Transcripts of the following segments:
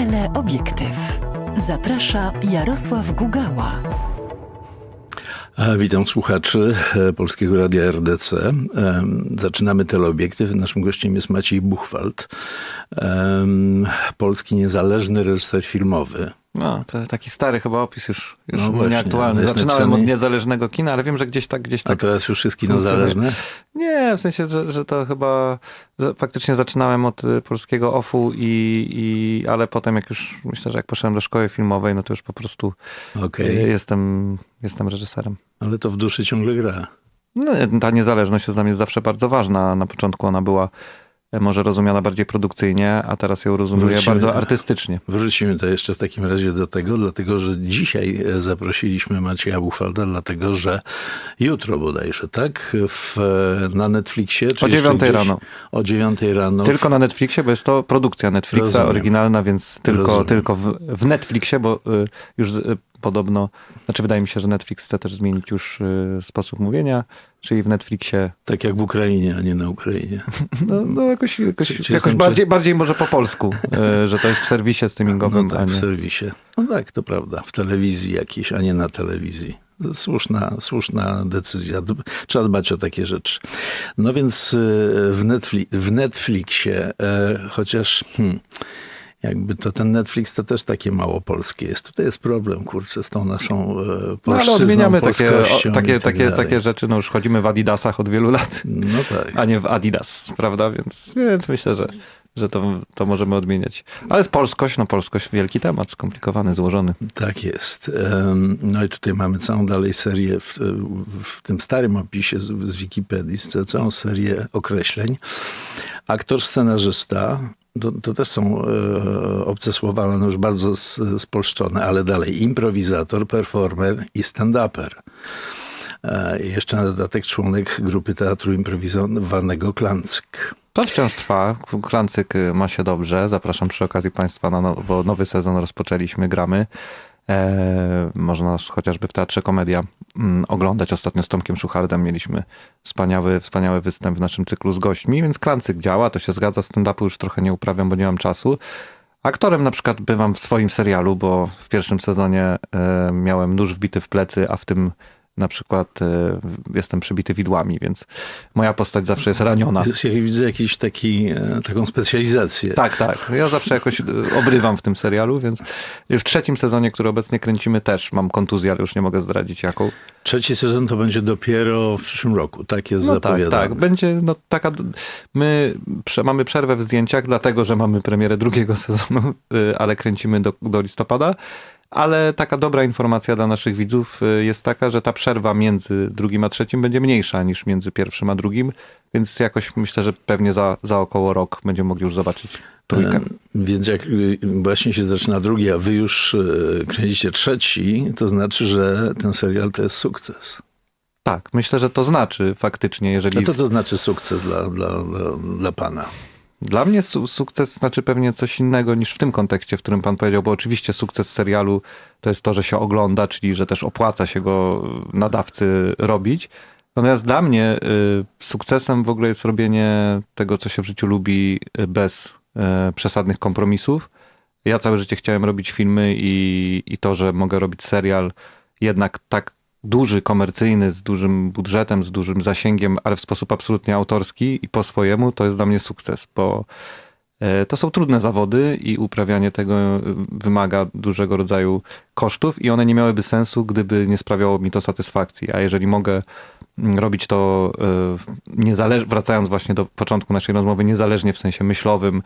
Teleobiektyw. Zaprasza Jarosław Gugała. Witam słuchaczy e, Polskiego Radia RDC. Zaczynamy teleobiektyw. Naszym gościem jest Maciej Buchwald, polski niezależny reżyser filmowy. No, to taki stary chyba opis już, już No właśnie, nieaktualny. jest Zaczynałem od niezależnego kina, ale wiem, że gdzieś tak, gdzieś A tak. teraz już jest kino zależne? Nie, w sensie, że, że to chyba faktycznie zaczynałem od y, polskiego OFU i, i ale potem jak już myślę, że jak poszedłem do szkoły filmowej, no to już po prostu y, jestem, jestem reżyserem. ale to w duszy ciągle gra. No, ta niezależność jest dla mnie zawsze bardzo ważna. Na początku ona była może rozumiana bardziej produkcyjnie, a teraz ją rozumiem Wrócimy- bardzo artystycznie. Wrócimy to jeszcze w takim razie do tego, dlatego że dzisiaj e, zaprosiliśmy Macieja Buchwalda, dlatego że jutro bodajże, tak? W, e, na Netflixie. Czy O jeszcze 9 gdzieś? rano. O 9 rano. Tylko na Netflixie, bo jest to produkcja Netflixa Rozumiem. oryginalna, więc tylko, Rozumiem. tylko w, w Netflixie, bo y, już podobno, znaczy wydaje mi się, że Netflix chce też zmienić już y, sposób mówienia, czyli w Netflixie, Tak jak w Ukrainie, a nie na Ukrainie. no, no jakoś, jakoś, Czy- czy jakoś bardziej, bardziej może po polsku, y, że to jest w serwisie streamingowym, No tak, w nie... serwisie. No tak, to prawda. W telewizji jakiejś, a nie na telewizji. Słuszna, słuszna decyzja. Trzeba dbać o takie rzeczy. No więc y, w, Netfli- w Netflixie, e, chociaż hmm, jakby to ten Netflix to też takie mało polskie jest. Tutaj jest problem, kurczę, z tą naszą e, No ale polszczyzną, odmieniamy takie, o, takie, tak takie, takie rzeczy, no już chodzimy w Adidasach od wielu lat, No tak. a nie w Adidas, prawda? Więc, więc myślę, że, że to, to możemy odmieniać. Ale z polskość, no polskość wielki temat, skomplikowany, złożony. Tak jest. No i tutaj mamy całą dalej serię w, w tym starym opisie z, z Wikipedii, całą serię określeń. Aktor, scenarzysta, to, to też są e, obce słowa, one już bardzo s- spolszczone, ale dalej improwizator, performer i stand-uper. E, jeszcze na dodatek członek grupy teatru improwizowanego Klancyk. To wciąż trwa. Klancyk y, ma się dobrze. Zapraszam przy okazji Państwa, na no, bo nowy sezon rozpoczęliśmy, gramy. E, można chociażby w Teatrze Komedia oglądać. Ostatnio z Tomkiem Szuchardem mieliśmy wspaniały, wspaniały występ w naszym cyklu z gośćmi, więc Klancyk działa, to się zgadza. Stand-upu już trochę nie uprawiam, bo nie mam czasu. Aktorem na przykład bywam w swoim serialu, bo w pierwszym sezonie e, miałem nóż wbity w plecy, a w tym na przykład e, jestem przybity widłami, więc moja postać zawsze jest raniona. Ja widzę jakiś taki, e, taką specjalizację. Tak, tak. Ja zawsze jakoś y, obrywam w tym serialu, więc w trzecim sezonie, który obecnie kręcimy, też mam kontuzję, ale już nie mogę zdradzić jaką. Trzeci sezon to będzie dopiero w przyszłym roku, tak jest No tak, zapowiadane. tak. Będzie no, taka. My prze, mamy przerwę w zdjęciach, dlatego że mamy premierę drugiego sezonu, ale kręcimy do, do listopada. Ale taka dobra informacja dla naszych widzów y, jest taka, że ta przerwa między drugim a trzecim będzie mniejsza niż między pierwszym a drugim, więc jakoś myślę, że pewnie za, za około rok będziemy mogli już zobaczyć trójkę. Więc jak y, właśnie się zaczyna drugi, a wy już y, kręcicie trzeci, to znaczy, że ten serial to jest sukces. Tak, myślę, że to znaczy faktycznie, jeżeli. A co to znaczy sukces dla, dla, dla, dla pana? Dla mnie su- sukces znaczy pewnie coś innego niż w tym kontekście, w którym pan powiedział, bo oczywiście sukces serialu to jest to, że się ogląda, czyli że też opłaca się go nadawcy robić. Natomiast dla mnie y, sukcesem w ogóle jest robienie tego, co się w życiu lubi, y, bez y, przesadnych kompromisów. Ja całe życie chciałem robić filmy i, i to, że mogę robić serial jednak tak duży, komercyjny, z dużym budżetem, z dużym zasięgiem, ale w sposób absolutnie autorski i po swojemu, to jest dla mnie sukces, bo e, to są trudne zawody i uprawianie tego e, wymaga dużego rodzaju kosztów i one nie miałyby sensu, gdyby nie sprawiało mi to satysfakcji. A jeżeli mogę mm, robić to e, wracając właśnie do początku naszej rozmowy, niezależnie w sensie myślowym,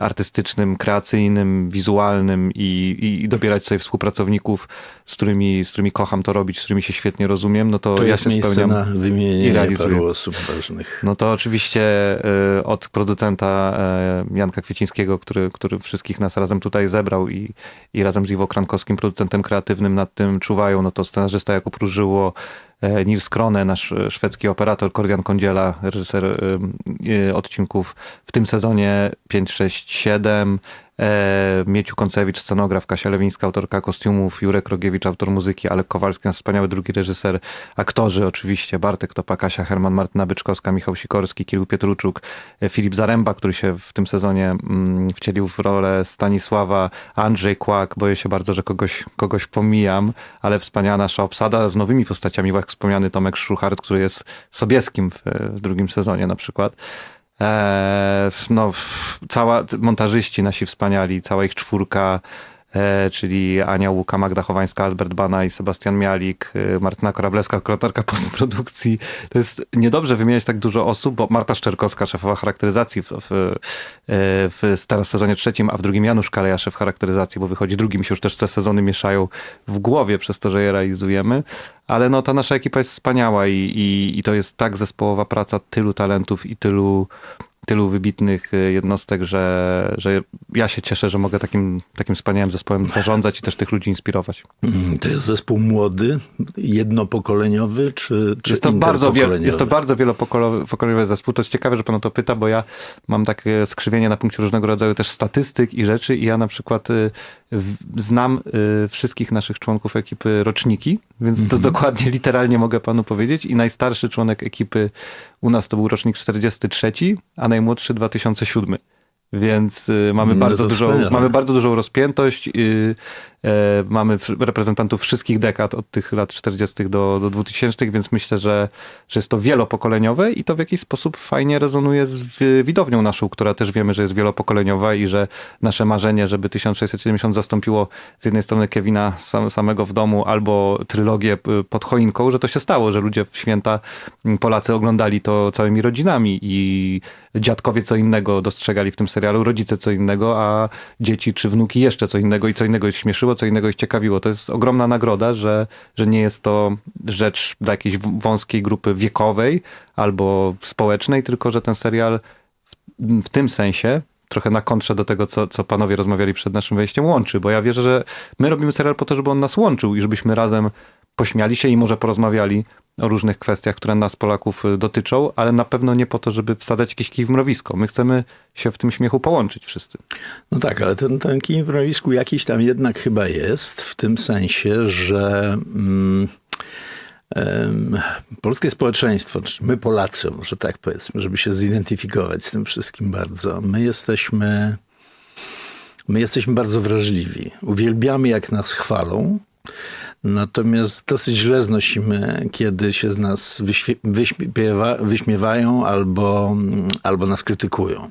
artystycznym, kreacyjnym, wizualnym i, i, i dobierać sobie współpracowników, z którymi, z którymi kocham to robić, z którymi się świetnie rozumiem, no to, To ja jest się miejsce spełniam. na wymienienie realizuję. paru osób ważnych. No to oczywiście y, od producenta y, Janka Kwiecińskiego, który, który wszystkich nas razem tutaj zebrał i, i razem z Iwo Krankowskim, producentem kreatywnym nad tym czuwają, no to scenarzysta Jakub Różyło, e, Nils Krone, nasz e, szwedzki operator, Kordian Kondziela, reżyser y, odcinków w tym sezonie 5, 6, 7, E, Mieciu Koncewicz, scenograf, Kasia Lewińska, autorka kostiumów, Jurek Rogiewicz, autor muzyki, Alek Kowalski, nasz wspaniały drugi reżyser, aktorzy oczywiście, Bartek Topa, Kasia Herman, Martyna Byczkowska, Michał Sikorski, Kirill Pietruczuk, e, Filip Zaręba, który się w tym sezonie mm, wcielił w rolę Stanisława, Andrzej Kłak, boję się bardzo, że kogoś, kogoś pomijam, ale wspaniała nasza obsada z nowymi postaciami, jak wspomniany Tomek Szruchart, który jest Sobieskim w, w drugim sezonie na przykład. Eee, no, cała, montażyści nasi wspaniali, cała ich czwórka, e, czyli Ania Łuka, Magda Chowańska, Albert Bana i Sebastian Mialik, e, Martyna Korablewska, kuratorka postprodukcji. To jest niedobrze wymieniać tak dużo osób, bo Marta Szczerkowska, szefowa charakteryzacji w, w, e, w teraz sezonie trzecim, a w drugim Janusz Kaleja, szef charakteryzacji, bo wychodzi drugi, mi się już też te sezony mieszają w głowie przez to, że je realizujemy. Ale no, ta nasza ekipa jest wspaniała i, i, i to jest tak zespołowa praca tylu talentów i tylu, tylu wybitnych y, jednostek, że, że ja się cieszę, że mogę takim, takim wspaniałym zespołem zarządzać i też tych ludzi inspirować. Mm, To jest zespół młody, jednopokoleniowy, czy, czy Jest to, bardzo wiel, jest to bardzo wielopokoleniowy zespół. To jest ciekawe, że pan o to pyta, bo ja mam takie skrzywienie na punkcie różnego rodzaju też statystyk i rzeczy i ja na przykład y, znam y, wszystkich naszych członków ekipy roczniki, więc Mhm. to dokładnie, literalnie mogę panu powiedzieć i najstarszy członek ekipy u nas to był rocznik 43, a najmłodszy 2007. Więc y, mamy, No bardzo dużą, mamy bardzo dużą rozpiętość. E, mamy reprezentantów wszystkich dekad od tych lat 40. do, do 2000, więc myślę, że, że jest to wielopokoleniowe i to w jakiś sposób fajnie rezonuje z wi- widownią naszą, która też wiemy, że jest wielopokoleniowa i że nasze marzenie, żeby 1670 zastąpiło z jednej strony Kevina sam, samego w domu albo trylogię y, pod choinką, że to się stało, że ludzie w święta Polacy oglądali to całymi rodzinami i dziadkowie co innego dostrzegali w tym serialu, rodzice co innego, a dzieci czy wnuki jeszcze co innego i co innego ich śmieszyło, co innego ich ciekawiło. To jest ogromna nagroda, że, że nie jest to rzecz dla jakiejś wąskiej grupy wiekowej albo społecznej, tylko że ten serial w, w tym sensie trochę na kontrze do tego, co, co panowie rozmawiali przed naszym wejściem, łączy, bo ja wierzę, że my robimy serial po to, żeby on nas łączył i żebyśmy razem pośmiali się i może porozmawiali o różnych kwestiach, które nas Polaków y, dotyczą, ale na pewno nie po to, żeby wsadzać jakiś kij w mrowisko. My chcemy się w tym śmiechu połączyć wszyscy. No tak, ale ten, ten kij w mrowisku jakiś tam jednak chyba jest, w tym sensie, że mm, polskie społeczeństwo, my Polacy, może tak powiedzmy, żeby się zidentyfikować z tym wszystkim bardzo, my jesteśmy, my jesteśmy bardzo wrażliwi. Uwielbiamy, jak nas chwalą, Natomiast dosyć źle znosimy, kiedy się z nas wyśmiewa, wyśmiewają albo, albo nas krytykują.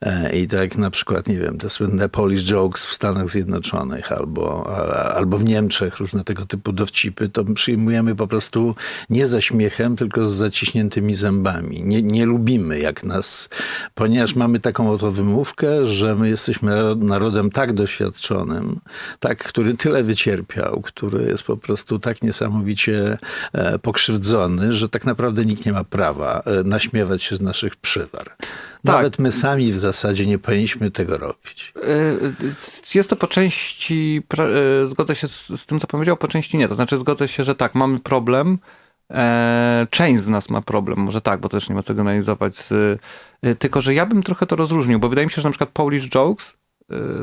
E, I tak na przykład, nie wiem, te słynne Polish jokes w Stanach Zjednoczonych albo, albo w Niemczech, różne tego typu dowcipy, to przyjmujemy po prostu nie ze śmiechem, tylko z zaciśniętymi zębami. Nie, nie lubimy jak nas, ponieważ mamy taką oto wymówkę, że my jesteśmy narodem tak doświadczonym, tak, który tyle wycierpiał, który jest po prostu tak niesamowicie e, pokrzywdzony, że tak naprawdę nikt nie ma prawa e, naśmiewać się z naszych przywar. Nawet my sami w zasadzie nie powinniśmy tego robić. Y, Jest to po części, zgodzę się z, z tym, co powiedział, po części nie. To znaczy zgodzę się, że tak, mamy problem. E, Część z nas ma problem, może tak, bo też nie ma co generalizować. Z, tylko, że ja bym trochę to rozróżnił, bo wydaje mi się, że na przykład Polish jokes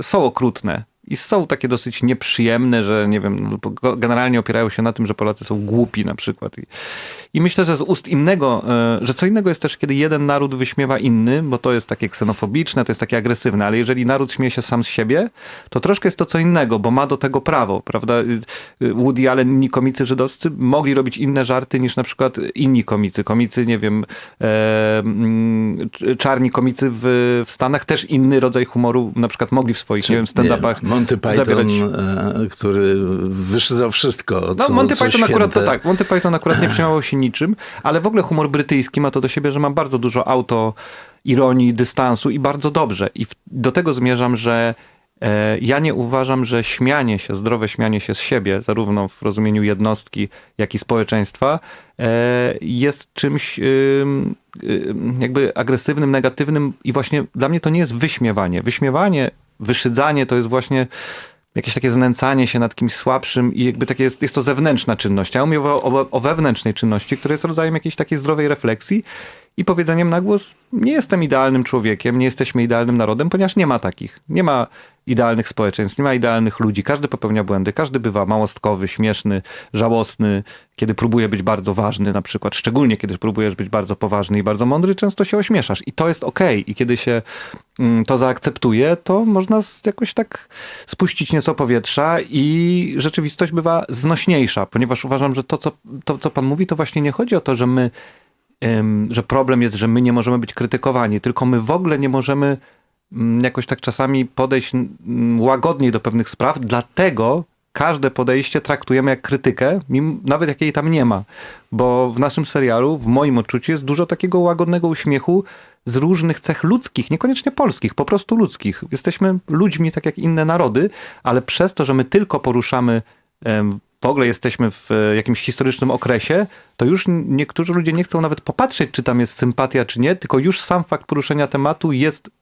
są okrutne i są takie dosyć nieprzyjemne, że nie wiem, no, generalnie opierają się na tym, że Polacy są głupi na przykład. I, i myślę, że z ust innego, y, że co innego jest też, kiedy jeden naród wyśmiewa inny, bo to jest takie ksenofobiczne, to jest takie agresywne, ale jeżeli naród śmieje się sam z siebie, to troszkę jest to co innego, bo ma do tego prawo, prawda? Y, y, Woody Allen, inni komicy żydowscy mogli robić inne żarty niż na przykład inni komicy. Komicy, nie wiem, e, mm, cz- czarni komicy w, w Stanach też inny rodzaj humoru na przykład mogli w swoich, nie wiem, stand-upach Monty Python, zawierać. e, który wyszydzał wszystko, No, co, Monty co Python akurat to święte. tak. Monty Python akurat nie przejmował się niczym, ale w ogóle humor brytyjski ma to do siebie, że ma bardzo dużo auto ironii, dystansu i bardzo dobrze. I do tego zmierzam, że e, ja nie uważam, że śmianie się, zdrowe śmianie się z siebie, zarówno w rozumieniu jednostki, jak i społeczeństwa, e, jest czymś ym, ym, jakby agresywnym, negatywnym i właśnie dla mnie to nie jest wyśmiewanie. Wyśmiewanie, wyszydzanie to jest właśnie jakieś takie znęcanie się nad kimś słabszym i jakby takie jest, jest to zewnętrzna czynność. Ja mówię o, o, wewnętrznej czynności, która jest rodzajem jakiejś takiej zdrowej refleksji i powiedzeniem na głos, nie jestem idealnym człowiekiem, nie jesteśmy idealnym narodem, ponieważ nie ma takich. Nie ma idealnych społeczeństw, nie ma idealnych ludzi. Każdy popełnia błędy, każdy bywa małostkowy, śmieszny, żałosny, kiedy próbuje być bardzo ważny na przykład. Szczególnie kiedy próbujesz być bardzo poważny i bardzo mądry, często się ośmieszasz. I to jest okej. I kiedy się mm, to zaakceptuje, to można jakoś tak spuścić nieco powietrza i rzeczywistość bywa znośniejsza, ponieważ uważam, że to, co, to, co pan mówi, to właśnie nie chodzi o to, że my że problem jest, że my nie możemy być krytykowani, tylko my w ogóle nie możemy jakoś tak czasami podejść mm, łagodniej do pewnych spraw, dlatego każde podejście traktujemy jak krytykę, mimo, nawet jak jej tam nie ma. Bo w naszym serialu, w moim odczuciu, jest dużo takiego łagodnego uśmiechu z różnych cech ludzkich, niekoniecznie polskich, po prostu ludzkich. Jesteśmy ludźmi tak jak inne narody, ale przez to, że my tylko poruszamy w ogóle jesteśmy w e, jakimś historycznym okresie, to już niektórzy ludzie nie chcą nawet popatrzeć, czy tam jest sympatia, czy nie, tylko już sam fakt poruszenia tematu jest, mm,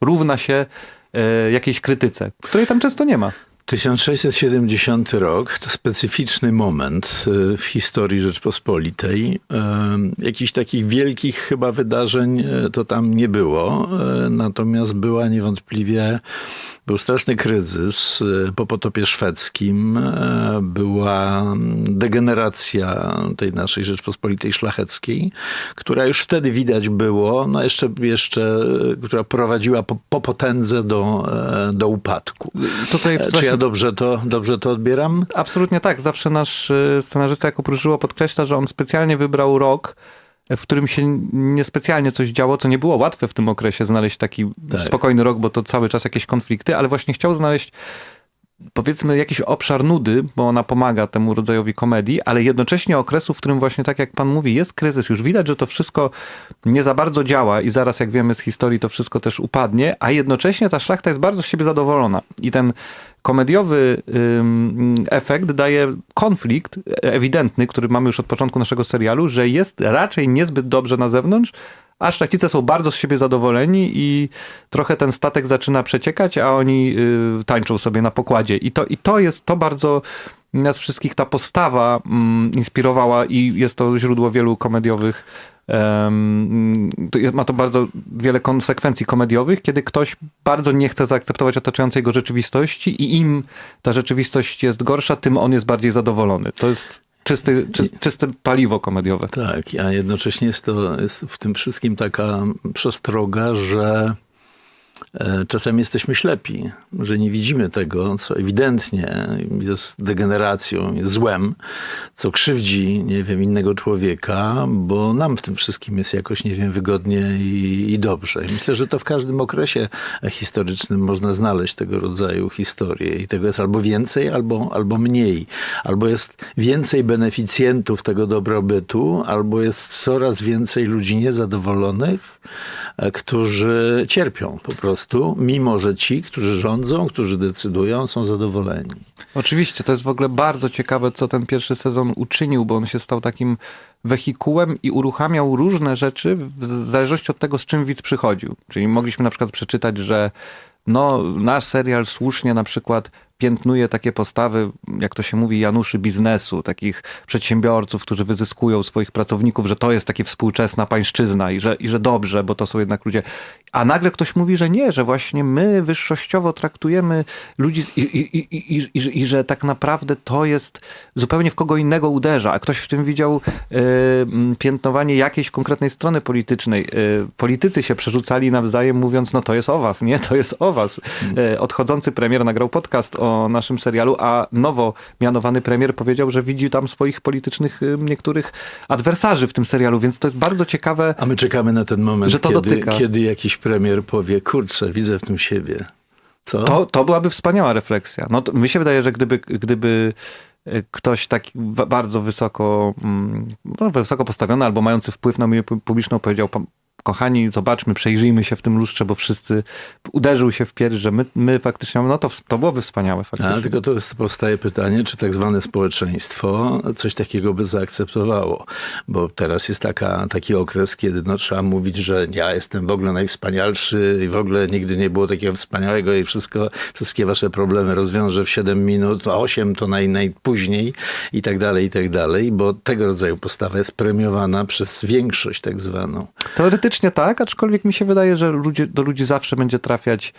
równa się e, jakiejś krytyce, której tam często nie ma. 1670 rok to specyficzny moment y, w historii Rzeczpospolitej. Y, Jakichś takich wielkich chyba wydarzeń to tam nie było, natomiast była niewątpliwie, był straszny kryzys y, po potopie szwedzkim, y, była degeneracja tej naszej Rzeczpospolitej szlacheckiej, która już wtedy widać było, no jeszcze, jeszcze y, która prowadziła po, po potędze do, e, do upadku. Tutaj E, Czy ja dobrze to, dobrze to odbieram? Absolutnie tak. Zawsze nasz scenarzysta jako Pruszyło podkreśla, że on specjalnie wybrał rok, w którym się niespecjalnie coś działo, co nie było łatwe w tym okresie znaleźć taki Tak. spokojny rok, bo to cały czas jakieś konflikty, ale właśnie chciał znaleźć powiedzmy jakiś obszar nudy, bo ona pomaga temu rodzajowi komedii, ale jednocześnie okresu, w którym właśnie tak jak pan mówi, jest kryzys. Już widać, że to wszystko nie za bardzo działa i zaraz jak wiemy z historii to wszystko też upadnie, a jednocześnie ta szlachta jest bardzo z siebie zadowolona. I ten komediowy efekt daje konflikt ewidentny, który mamy już od początku naszego serialu, że jest raczej niezbyt dobrze na zewnątrz, a szlachcice są bardzo z siebie zadowoleni i trochę ten statek zaczyna przeciekać, a oni y, tańczą sobie na pokładzie. I to, I to jest to bardzo nas wszystkich ta postawa inspirowała i jest to źródło wielu komediowych. Ma to bardzo wiele konsekwencji komediowych, kiedy ktoś bardzo nie chce zaakceptować otaczającej go rzeczywistości i im ta rzeczywistość jest gorsza, tym on jest bardziej zadowolony. To jest czysty, czy, czyste paliwo komediowe. Tak, a jednocześnie jest to jest w tym wszystkim taka przestroga, że e, czasami jesteśmy ślepi, że nie widzimy tego, co ewidentnie jest degeneracją, jest złem, co krzywdzi, nie wiem, innego człowieka, bo nam w tym wszystkim jest jakoś, nie wiem, wygodnie i, i dobrze. I myślę, że to w każdym okresie historycznym można znaleźć tego rodzaju historie i tego jest albo więcej, albo, albo mniej. Albo jest więcej beneficjentów tego dobrobytu, albo jest coraz więcej ludzi niezadowolonych, e, którzy cierpią po prostu, mimo że ci, którzy rządzą, którzy decydują, są zadowoleni. Oczywiście, to jest w ogóle bardzo ciekawe, co ten pierwszy sezon uczynił, bo on się stał takim wehikułem i uruchamiał różne rzeczy w zależności od tego, z czym widz przychodził. Czyli mogliśmy na przykład przeczytać, że no, nasz serial słusznie na przykład piętnuje takie postawy, jak to się mówi, Januszy biznesu, takich przedsiębiorców, którzy wyzyskują swoich pracowników, że to jest takie współczesna pańszczyzna i że, i że dobrze, bo to są jednak ludzie. A nagle ktoś mówi, że nie, że właśnie my wyższościowo traktujemy ludzi z, i, i, i, i, że- tak naprawdę to jest zupełnie w kogo innego uderza, a ktoś w tym widział y, piętnowanie jakiejś konkretnej strony politycznej. Y, politycy się przerzucali nawzajem, mówiąc, no to jest o was, nie, to jest o was. Y, odchodzący premier nagrał podcast o naszym serialu, a nowo mianowany premier powiedział, że widzi tam swoich politycznych y, niektórych adwersarzy w tym serialu, więc to jest bardzo ciekawe. A my czekamy na ten moment, Że to kiedy, dotyka. kiedy jakiś premier powie, kurczę, widzę w tym siebie. Co? To, to byłaby wspaniała refleksja. No to mi się wydaje, że gdyby, gdyby e, ktoś taki wa- bardzo wysoko, mm, no, wysoko postawiony albo mający wpływ na opinię pu- publiczną powiedział, "Pan- kochani, zobaczmy, przejrzyjmy się w tym lustrze, bo wszyscy uderzył się w pierś, że my, my faktycznie, no to, to byłoby wspaniałe faktycznie. A, tylko to jest, powstaje pytanie, czy tak zwane społeczeństwo coś takiego by zaakceptowało. Bo teraz jest taka, taki okres, kiedy no, trzeba mówić, że ja jestem w ogóle najwspanialszy i w ogóle nigdy nie było takiego wspaniałego i wszystko, wszystkie wasze problemy rozwiążę w 7 minut, a 8 to naj, najpóźniej i tak dalej, i tak dalej, bo tego rodzaju postawa jest premiowana przez większość tak zwaną. Teoretycznie tak, aczkolwiek mi się wydaje, że ludzie, do ludzi zawsze będzie trafiać.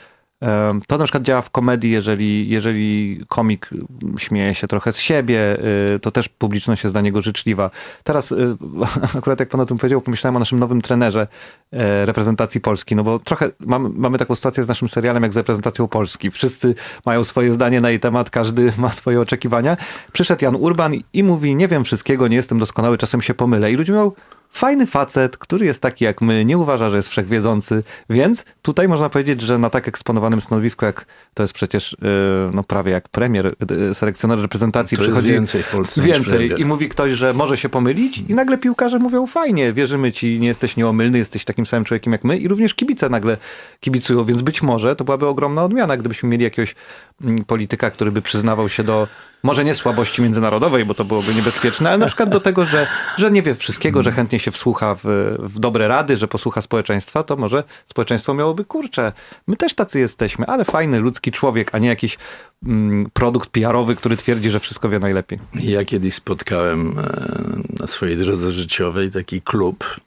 To na przykład działa w komedii, jeżeli, jeżeli komik śmieje się trochę z siebie, y, to też publiczność jest dla niego życzliwa. Teraz, y, akurat jak pan o tym powiedział, pomyślałem o naszym nowym trenerze e, reprezentacji Polski, no bo trochę mamy, mamy taką sytuację z naszym serialem jak z reprezentacją Polski. Wszyscy mają swoje zdanie na jej temat, każdy ma swoje oczekiwania. Przyszedł Jan Urban i mówi, nie wiem wszystkiego, nie jestem doskonały, czasem się pomylę. I ludzie mówią, fajny facet, który jest taki jak my, nie uważa, że jest wszechwiedzący, więc tutaj można powiedzieć, że na tak eksponowanym stanowisku, jak to jest przecież yy, no prawie jak premier, yy, selekcjoner reprezentacji To przychodzi więcej w Polsce więcej i mówi ktoś, że może się pomylić i nagle piłkarze mówią fajnie, wierzymy ci, nie jesteś nieomylny, jesteś takim samym człowiekiem jak my i również kibice nagle kibicują, więc być może to byłaby ogromna odmiana, gdybyśmy mieli jakiegoś mm, polityka, który by przyznawał się do może nie słabości międzynarodowej, bo to byłoby niebezpieczne, ale na przykład do tego, że, że nie wie wszystkiego, że chętnie się wsłucha w, w dobre rady, że posłucha społeczeństwa, to może społeczeństwo miałoby, kurczę, my też tacy jesteśmy, ale fajny ludzki człowiek, a nie jakiś mm, produkt PR-owy, który twierdzi, że wszystko wie najlepiej. Ja kiedyś spotkałem e, na swojej drodze życiowej taki klub.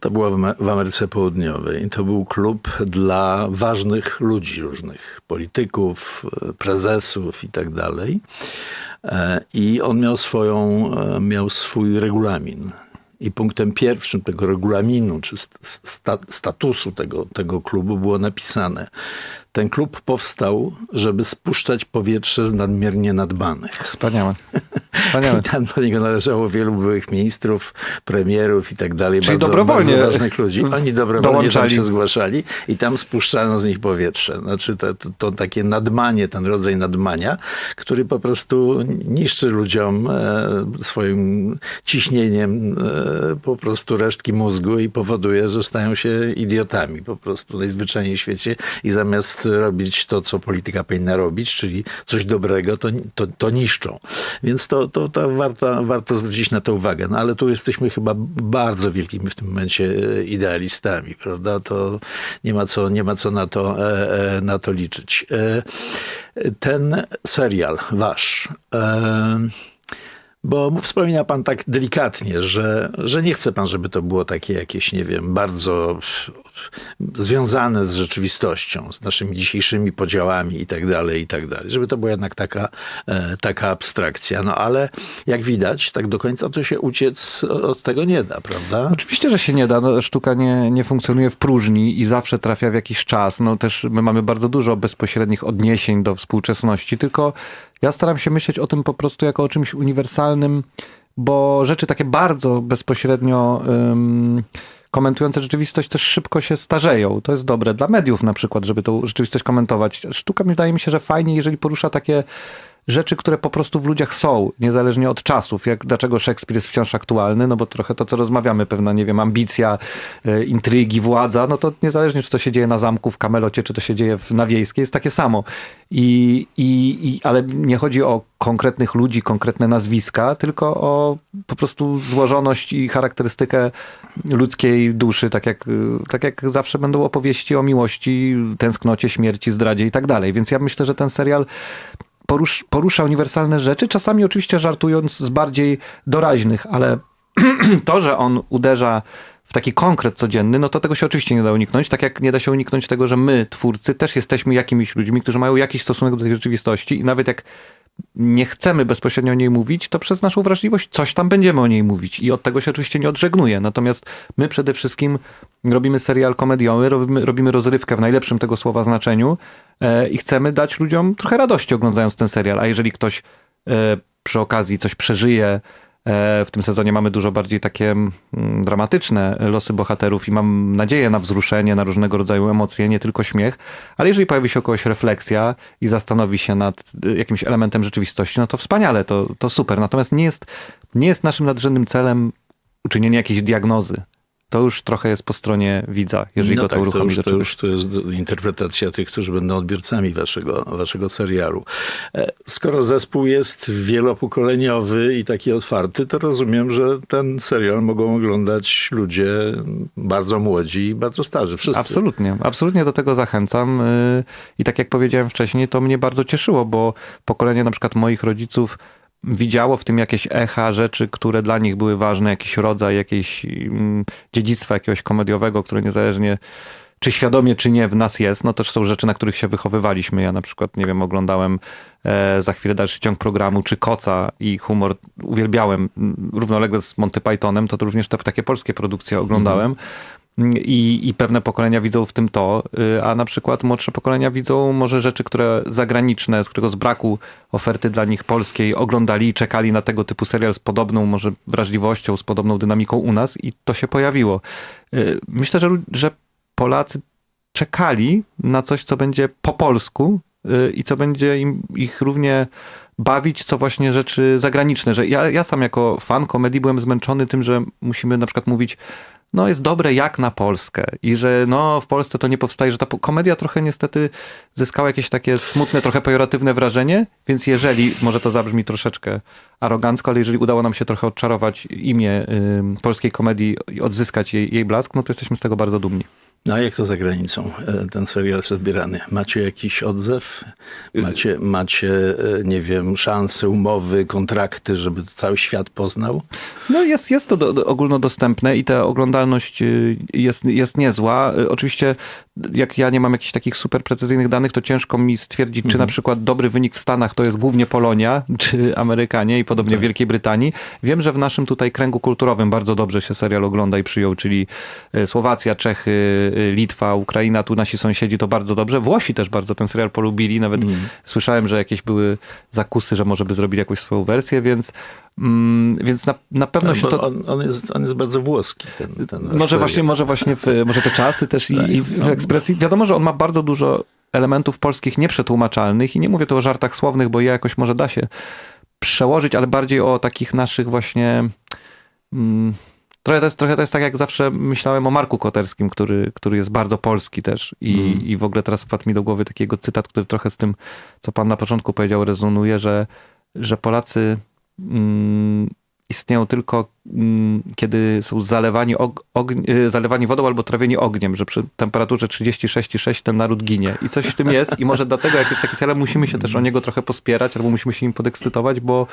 To było w Amer- w Ameryce Południowej. To był klub dla ważnych ludzi różnych, polityków, e, prezesów i tak dalej. E, I on miał swoją, e, miał swój regulamin. I punktem pierwszym tego regulaminu, czy sta, statusu tego, tego klubu było napisane, ten klub powstał, żeby spuszczać powietrze z nadmiernie nadbanych. Wspaniałe. Wspaniałe. I tam do niego należało wielu byłych ministrów, premierów i tak dalej. Czyli bardzo, dobrowolnie bardzo ważnych ludzi. Oni dobrowolnie tam się zgłaszali i tam spuszczano z nich powietrze. Znaczy to, to, to takie nadmanie, ten rodzaj nadmania, który po prostu niszczy ludziom e, swoim ciśnieniem e, po prostu resztki mózgu i powoduje, że stają się idiotami po prostu najzwyczajniej w świecie i zamiast robić to, co polityka powinna robić, czyli coś dobrego, to, to, to niszczą. Więc to, to, to warto, warto zwrócić na to uwagę. No ale tu jesteśmy chyba bardzo wielkimi w tym momencie e, idealistami, prawda? To nie ma co, nie ma co na, to, e, e, na to liczyć. Ten serial wasz... Bo wspomina pan tak delikatnie, że, że nie chce pan, żeby to było takie jakieś, nie wiem, bardzo związane z rzeczywistością, z naszymi dzisiejszymi podziałami i tak dalej, i tak. Żeby to była jednak taka, e, taka abstrakcja. No ale jak widać, tak do końca to się uciec od tego nie da, prawda? Oczywiście, że się nie da. No, sztuka nie, nie funkcjonuje w próżni i zawsze trafia w jakiś czas. No też my mamy bardzo dużo bezpośrednich odniesień do współczesności, tylko ja staram się myśleć o tym po prostu jako o czymś uniwersalnym, bo rzeczy takie bardzo bezpośrednio komentujące rzeczywistość też szybko się starzeją. To jest dobre dla mediów na przykład, żeby tą rzeczywistość komentować. Sztuka wydaje mi się, że fajnie, jeżeli porusza takie rzeczy, które po prostu w ludziach są, niezależnie od czasów. Jak dlaczego Szekspir jest wciąż aktualny, no bo trochę to, co rozmawiamy, pewna, nie wiem, ambicja, e, intrygi, władza, no to niezależnie, czy to się dzieje na zamku, w Kamelocie, czy to się dzieje w, na Wiejskiej, jest takie samo. I, i, i, ale nie chodzi o konkretnych ludzi, konkretne nazwiska, tylko o po prostu złożoność i charakterystykę ludzkiej duszy, tak jak, tak jak zawsze będą opowieści o miłości, tęsknocie, śmierci, zdradzie i tak dalej. Więc ja myślę, że ten serial porusz, porusza uniwersalne rzeczy, czasami oczywiście żartując z bardziej doraźnych, ale to, że on uderza w taki konkret codzienny, no to tego się oczywiście nie da uniknąć, tak jak nie da się uniknąć tego, że my, twórcy, też jesteśmy jakimiś ludźmi, którzy mają jakiś stosunek do tej rzeczywistości i nawet jak nie chcemy bezpośrednio o niej mówić, to przez naszą wrażliwość coś tam będziemy o niej mówić i od tego się oczywiście nie odżegnuję. Natomiast my przede wszystkim robimy serial komediowy, robimy, robimy rozrywkę w najlepszym tego słowa znaczeniu e, i chcemy dać ludziom trochę radości oglądając ten serial. A jeżeli ktoś e, przy okazji coś przeżyje, w tym sezonie mamy dużo bardziej takie mm, dramatyczne losy bohaterów i mam nadzieję na wzruszenie, na różnego rodzaju emocje, nie tylko śmiech, ale jeżeli pojawi się kogoś refleksja i zastanowi się nad y, jakimś elementem rzeczywistości, no to wspaniale, to, to super. Natomiast nie jest, nie jest naszym nadrzędnym celem uczynienie jakiejś diagnozy. To już trochę jest po stronie widza, jeżeli no go to tak, to uruchomi już, do to już to jest interpretacja tych, którzy będą odbiorcami waszego, waszego serialu. E, Skoro zespół jest wielopokoleniowy i taki otwarty, to rozumiem, że ten serial mogą oglądać ludzie bardzo młodzi i bardzo starzy. Wszyscy. Absolutnie, absolutnie do tego zachęcam. y, I tak jak powiedziałem wcześniej, to mnie bardzo cieszyło, bo pokolenie na przykład moich rodziców widziało w tym jakieś echa rzeczy, które dla nich były ważne, jakiś rodzaj jakiejś mm, dziedzictwa jakiegoś komediowego, które niezależnie czy świadomie, czy nie w nas jest, no też są rzeczy, na których się wychowywaliśmy. Ja na przykład, nie wiem, oglądałem e, za chwilę dalszy ciąg programu, czy Koca i humor uwielbiałem mm, równolegle z Monty Pythonem, to, to również te takie polskie produkcje oglądałem. I, I pewne pokolenia widzą w tym to, y, a na przykład młodsze pokolenia widzą może rzeczy, które zagraniczne, z którego z braku oferty dla nich polskiej oglądali i czekali na tego typu serial z podobną może wrażliwością, z podobną dynamiką u nas i to się pojawiło. Y, Myślę, że, że Polacy czekali na coś, co będzie po polsku y, i co będzie im, ich równie bawić, co właśnie rzeczy zagraniczne. Że ja, ja sam jako fan komedii byłem zmęczony tym, że musimy na przykład mówić no jest dobre jak na Polskę i że no w Polsce to nie powstaje, że ta komedia trochę niestety zyskała jakieś takie smutne, trochę pejoratywne wrażenie, więc jeżeli, może to zabrzmi troszeczkę arogancko, ale jeżeli udało nam się trochę odczarować imię ym, polskiej komedii i odzyskać jej, jej blask, no to jesteśmy z tego bardzo dumni. No a jak to za granicą e, ten serial jest odbierany? Macie jakiś odzew? Macie, macie e, nie wiem, szanse, umowy, kontrakty, żeby cały świat poznał? No jest, jest to do, do, ogólnodostępne i ta oglądalność y, jest, jest niezła. Y, Oczywiście jak ja nie mam jakichś takich super precyzyjnych danych, to ciężko mi stwierdzić, czy na przykład dobry wynik w Stanach to jest głównie Polonia, czy Amerykanie i podobnie w Wielkiej Brytanii. Wiem, że w naszym tutaj kręgu kulturowym bardzo dobrze się serial ogląda i przyjął, czyli y, Słowacja, Czechy, y, Litwa, Ukraina, tu nasi sąsiedzi to bardzo dobrze. Włosi też bardzo ten serial polubili, nawet słyszałem, że jakieś były zakusy, że może by zrobili jakąś swoją wersję, więc, mm, więc na, na pewno się to... on, on, jest, on jest bardzo włoski, ten, ten Może właśnie, może właśnie w, może te czasy też i, Tak, i w, w no. ekspresji. Wiadomo, że on ma bardzo dużo elementów polskich nieprzetłumaczalnych i nie mówię tu o żartach słownych, bo je jakoś może da się przełożyć, ale bardziej o takich naszych właśnie... Mm, Trochę to, jest, trochę to jest tak, jak zawsze myślałem o Marku Koterskim, który, który jest bardzo polski też. I, Mhm. I w ogóle teraz wpadł mi do głowy takiego cytat, który trochę z tym, co pan na początku powiedział, rezonuje, że, że Polacy mm, istnieją tylko mm, kiedy są zalewani, y, zalewani wodą albo trawieni ogniem, że przy temperaturze 36,6 ten naród ginie. I coś w tym jest. I może dlatego, jak jest taki serial, musimy się też o niego trochę pospierać, albo musimy się nim podekscytować, bo,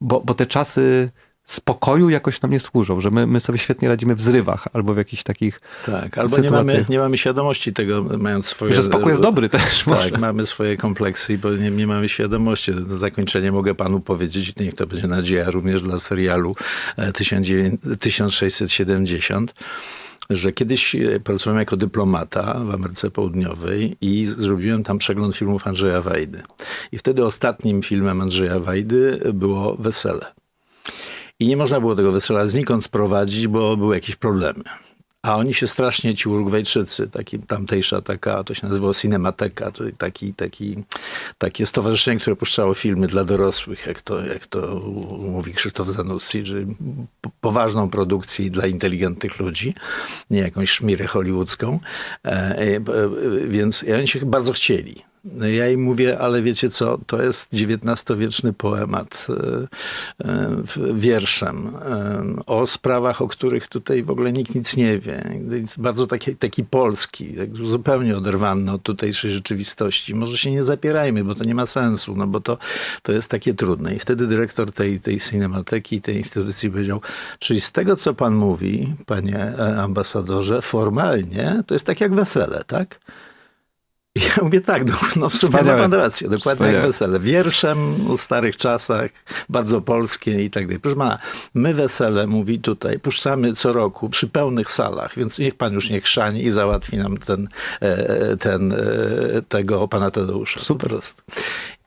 bo, bo te czasy spokoju jakoś nam nie służą, że my, my sobie świetnie radzimy w zrywach albo w jakichś takich Tak, albo nie sytuacjach. mamy, nie mamy świadomości tego, mając swoje... że spokój jest dobry też. może. Tak, mamy swoje kompleksy bo nie, nie mamy świadomości. Na zakończenie mogę panu powiedzieć, niech to będzie nadzieja również dla serialu e, 1900 1670, że kiedyś e, pracowałem jako dyplomata w Ameryce Południowej i zrobiłem tam przegląd filmów Andrzeja Wajdy. I wtedy ostatnim filmem Andrzeja Wajdy było Wesele. I nie można było tego wesela znikąd sprowadzić, bo były jakieś problemy. A oni się strasznie, ci Urugwajczycy, taki, tamtejsza taka, to się nazywało Cinemateka, to taki, taki, takie stowarzyszenie, które puszczało filmy dla dorosłych, jak to, jak to mówi Krzysztof Zanussi, że po- poważną produkcję dla inteligentnych ludzi, nie jakąś szmirę hollywoodzką. E, e, e, więc i oni się bardzo chcieli. No ja im mówię, ale wiecie co, to jest XIX-wieczny poemat e, e, wierszem e, o sprawach, o których tutaj w ogóle nikt nic nie wie. Bardzo taki, taki polski, tak zupełnie oderwany od tutejszej rzeczywistości. Może się nie zapierajmy, bo to nie ma sensu, no bo to, to jest takie trudne. I wtedy dyrektor tej, tej cinemateki, tej instytucji powiedział, czyli z tego, co pan mówi, panie ambasadorze, formalnie to jest tak jak wesele, tak? Ja mówię tak, no, no w sumie ma pan rację, dokładnie jak Wspaniałe. wesele. Wierszem o starych czasach, bardzo polskie i tak dalej. Proszę pana, my wesele, mówi tutaj, puszczamy co roku przy pełnych salach, więc niech pan już nie chrzani i załatwi nam ten, e, ten e, tego pana Tadeusza. Super. Po prostu.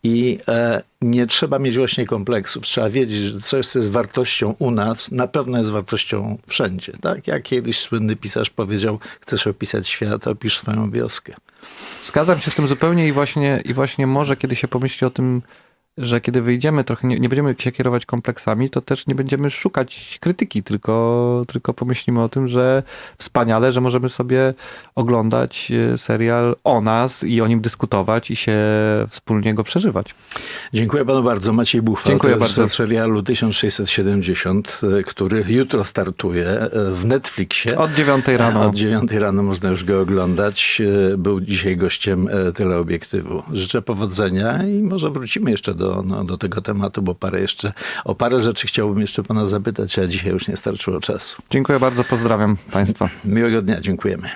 I e, nie trzeba mieć właśnie kompleksów. Trzeba wiedzieć, że coś, co jest wartością u nas, na pewno jest wartością wszędzie. Tak? Jak kiedyś słynny pisarz powiedział, chcesz opisać świat, opisz swoją wioskę. Zgadzam się z tym zupełnie i właśnie, i właśnie może kiedy się pomyśli o tym, że kiedy wyjdziemy, trochę nie, nie będziemy się kierować kompleksami, to też nie będziemy szukać krytyki, tylko, tylko pomyślimy o tym, że wspaniale, że możemy sobie oglądać e, serial o nas i o nim dyskutować i się wspólnie go przeżywać. Dziękuję panu bardzo. Maciej Buchwał, Dziękuję bardzo. z serialu 1670, e, który jutro startuje e, w Netflixie. Od dziewiątej rano. Od 9 rano można już go oglądać. Był dzisiaj gościem teleobiektywu. Życzę powodzenia i może wrócimy jeszcze do, no, do tego tematu, bo parę jeszcze, o parę rzeczy chciałbym jeszcze pana zapytać, a dzisiaj już nie starczyło czasu. Dziękuję bardzo, pozdrawiam Państwa. Miłego dnia, dziękujemy.